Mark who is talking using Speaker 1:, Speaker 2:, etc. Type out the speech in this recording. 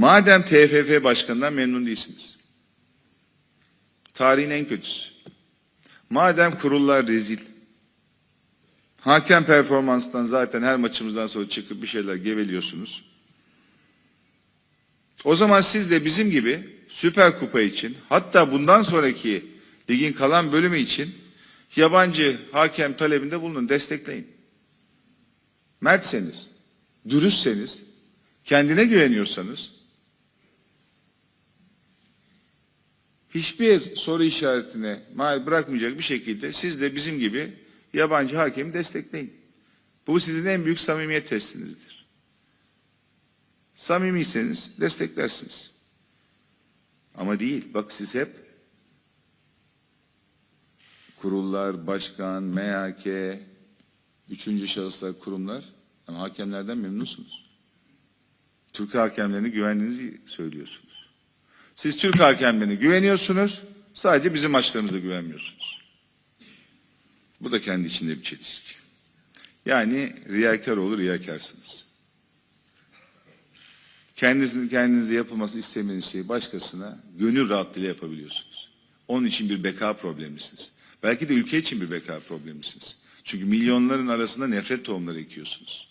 Speaker 1: Madem TFF başkanından memnun değilsiniz. Tarihin en kötüsü. Madem kurullar rezil. Hakem performanstan zaten her maçımızdan sonra çıkıp bir şeyler geveliyorsunuz. O zaman siz de bizim gibi Süper Kupa için hatta bundan sonraki ligin kalan bölümü için yabancı hakem talebinde bulunun, destekleyin. Mertseniz, dürüstseniz, kendine güveniyorsanız hiçbir soru işaretine mal bırakmayacak bir şekilde siz de bizim gibi yabancı hakemi destekleyin. Bu sizin en büyük samimiyet testinizdir. Samimiyseniz desteklersiniz. Ama değil. Bak siz hep kurullar, başkan, MHK, üçüncü şahıslar, kurumlar ama hakemlerden memnunsunuz. Türk hakemlerine güvendiğinizi söylüyorsunuz. Siz Türk hakemlerine güveniyorsunuz, sadece bizim maçlarımıza güvenmiyorsunuz. Bu da kendi içinde bir çelişki. Yani riyakar olur, riyakarsınız. Kendinizin kendinize yapılması istemediğiniz şeyi başkasına gönül rahatlığıyla yapabiliyorsunuz. Onun için bir beka problemlisiniz. Belki de ülke için bir beka problemlisiniz. Çünkü milyonların arasında nefret tohumları ekiyorsunuz.